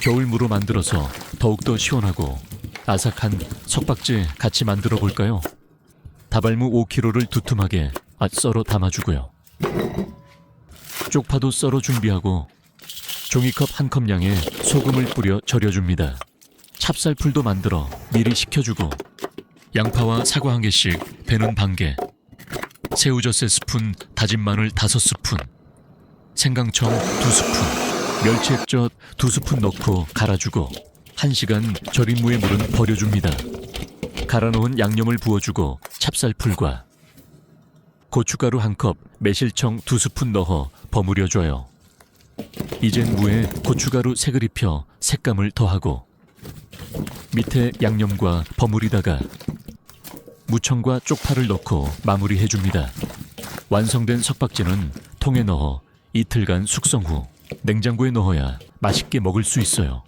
겨울무로 만들어서 더욱더 시원하고 아삭한 석박지 같이 만들어 볼까요? 다발무 5kg를 두툼하게 아, 썰어 담아주고요. 쪽파도 썰어 준비하고 종이컵 한 컵량의 소금을 뿌려 절여줍니다. 찹쌀풀도 만들어 미리 식혀주고 양파와 사과 한 개씩 배는 반 개, 새우젓 세 스푼, 다진 마늘 다섯 스푼, 생강청 두 스푼, 멸치액젓 두 스푼 넣고 갈아주고 한 시간 절인 무의 물은 버려줍니다. 갈아놓은 양념을 부어주고 찹쌀풀과 고춧가루 한 컵, 매실청 두 스푼 넣어 버무려줘요. 이젠 무에 고춧가루 색을 입혀 색감을 더하고 밑에 양념과 버무리다가 무청과 쪽파를 넣고 마무리해줍니다. 완성된 석박지는 통에 넣어 이틀간 숙성 후 냉장고에 넣어야 맛있게 먹을 수 있어요.